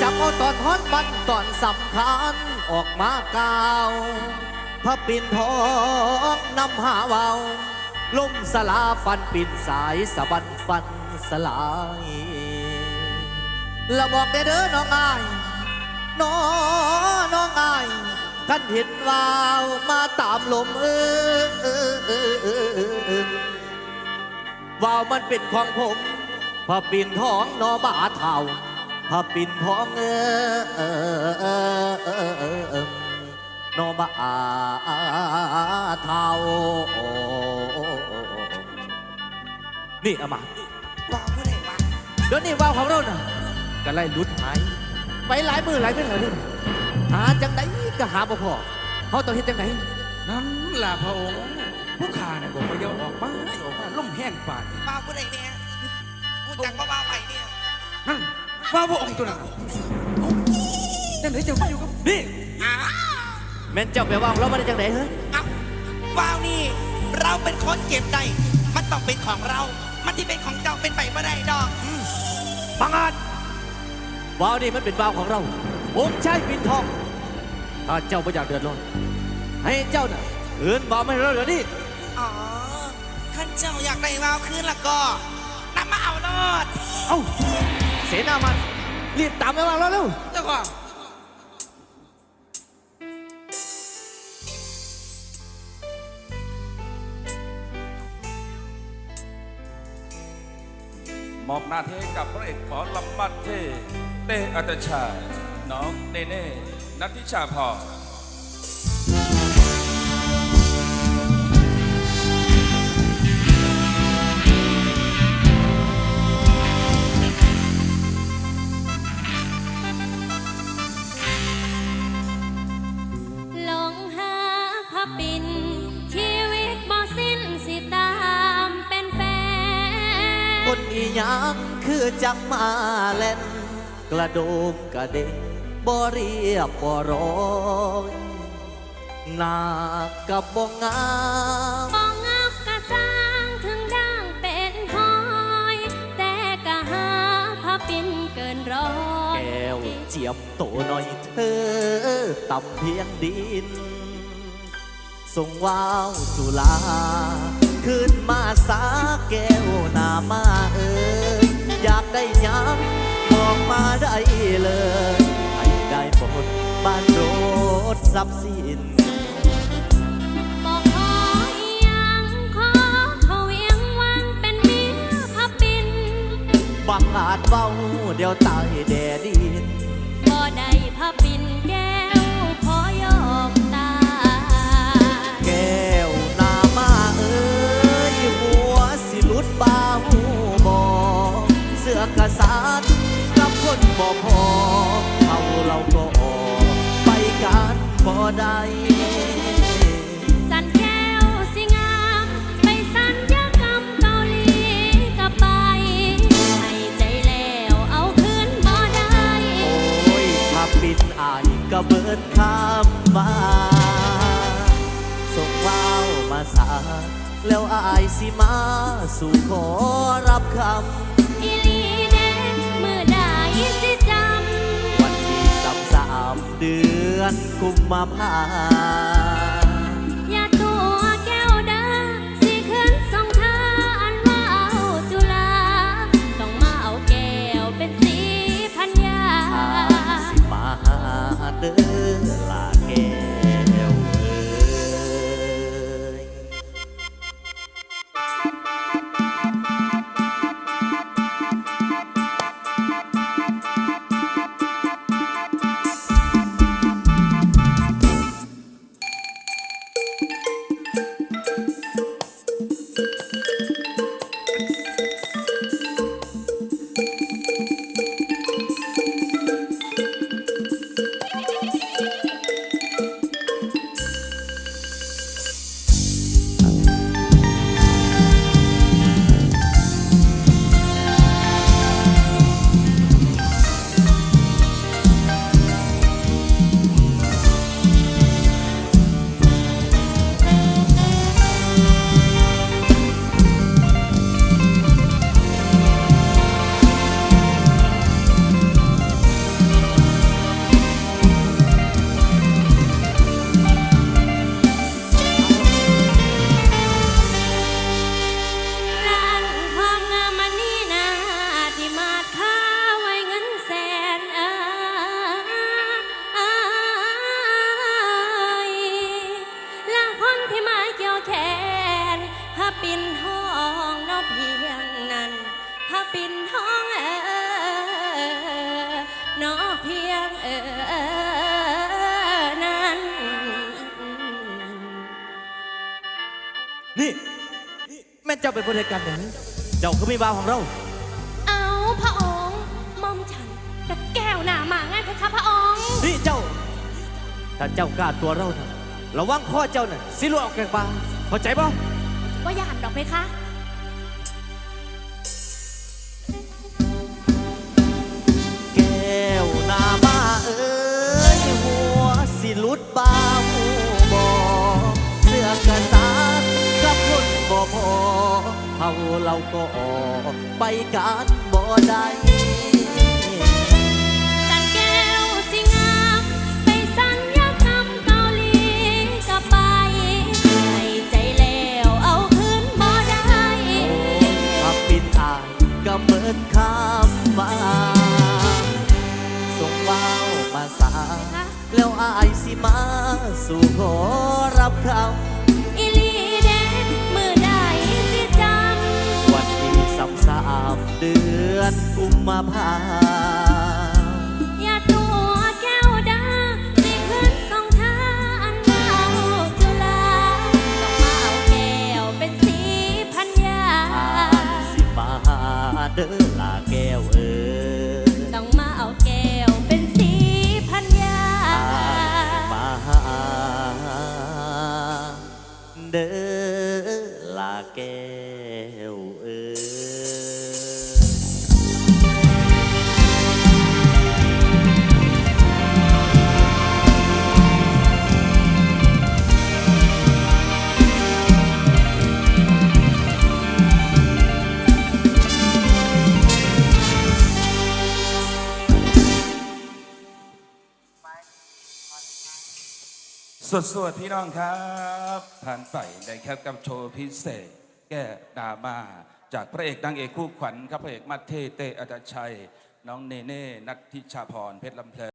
จับเอาตอนฮอนบันตอนสำคัญออกมากล่าวพระปิ่นทองนำหาเวาล่มสลาฟันปิ่นสายสะบันฟันสลายและบอกได้เด้อน้องอายน้อน้องอายท่านเห็นวาวมาตามลมเออเออเออเออเออเออว่าวมันเป็นของผมพระปิ่นทองนอบาเท่า พระปิ่นทองเออเออเอาเท่านี่เอามาว้าวผู้ใดวะเดี๋ยวนี้ว่าวของเราน่ะก็ไล่ลุดหาย ไปหลายมือหลายเป็นหลายเดือนหาจังไดก็หาบ่พอเขาต้องเฮ็ดจังไดนั่นล่ะพระองค์ผู้ข้าเนี่ยบอกว่าอย่าออกมาอย่าออกมาล่มแห้งป่านว้าวผู้ใดเนี่ยผู้จักว่ว้าวไปเนี่ยนั่น ว่าพระองค์ตัวนั้นเอ้านั่นไหนเจ้ามาอยู่กับนี่อ้าวแม่นเจ้าไปว่าวเรามาได้จังไดเฮ้ยเอ้าว้าวนี่ เราเป็นคนเก็บได้มันต้องเป็นของเรา มันที่เป็นของเจ้าเป็นไปไม่ได้ดอกอืมบังอาจวาวนี่มันเป็นวาวของเราผมใช้ปินทองถ้าเจ้าไม่อยากเดือดร้อนให้เจ้าน่ะเอินวาวไม่เราเดี๋ยวนี้อ๋อท่านเจ้าอยากได้ว้าวคืนละก็นำมาเอาโลดเอ้าเสนามันรีบตามไปวาวเราเร็วเจ้าก่อนมอบหน้าที่ให้กับพระเอกหมอลำบัดเทเต้อัตชา น้องเนเน่นัทธิชาพร คนอีหยังคือจังมาเล่น กระโดมกระเด้งบ่เรียบบ่ร้อยหน้ากับบ่งามบ่งับกะสร้างถึงด่างเป็นห้อย แต่กะหาพระปิ่นเกินร้อยแก้วเจียมโตหน่อยเธอต่ำเพียงดินส่งว้าวจุลา ขึ้นมาสาแก้วหน้า มาเอ่ยอยากได้หยังบอกมาได้เลยให้ได้หมดบ้านรถทรัพย์สินบ่ขออีหยังขอเขาเวียงวังเป็นเมียพระปิ่นบังอาจเว้าเดี๋ยวตายแดดิน กษัตริย์กับคนบ่พอเขาเราก็ออกไปกันบ่ได้สันแก้วสิงามไปสัญญากรรมเกาหลีกับไปให้ใจแล้วเอาคืนบ่ได้ โอ้ยถ้าปิดอายก็เบิดคำมาส่งว้าวมาสาแล้วอายสิมาสู่ขอรับคำ กุมภา ปิ่นทองเออน้อเพียงเออนั้น นี่ แม่นเจ้าเป็นผู้จัดการเดี๋ยวนี้เจ้าก็มีบาวของเรา เอาพระองค์หมอมฉันกับแก้วหนาหมาไงเพคะพระองค์ นี่เจ้า ถ้าเจ้ากล้าตัวเรานะระวังข้อเจ้าน่ะสิลวกออกแกงปลาเข้าใจป่ะว่าหยาดดอกเพคะ สิหลุดบาบอเสื้อกระสานกับคนบ่พอเฮาเราก็ออกไปกันบ่ได้ายสิมาสู่ขอรับคอีหลีเด็ดมือใดสิจำวันที่สามสามเดือนกุมภาำ แก้วเอ้ยสวดสวดพี่น้องครับผ่านไปนะครับกับโชว์พิเศษ แก้ดราม่าจากพระเอกนางเอกคู่ขวัญครับพระเอกมัทเทเตอัตชัย น้องเนเน่นัทธิชาพรเพชรลำเพลิน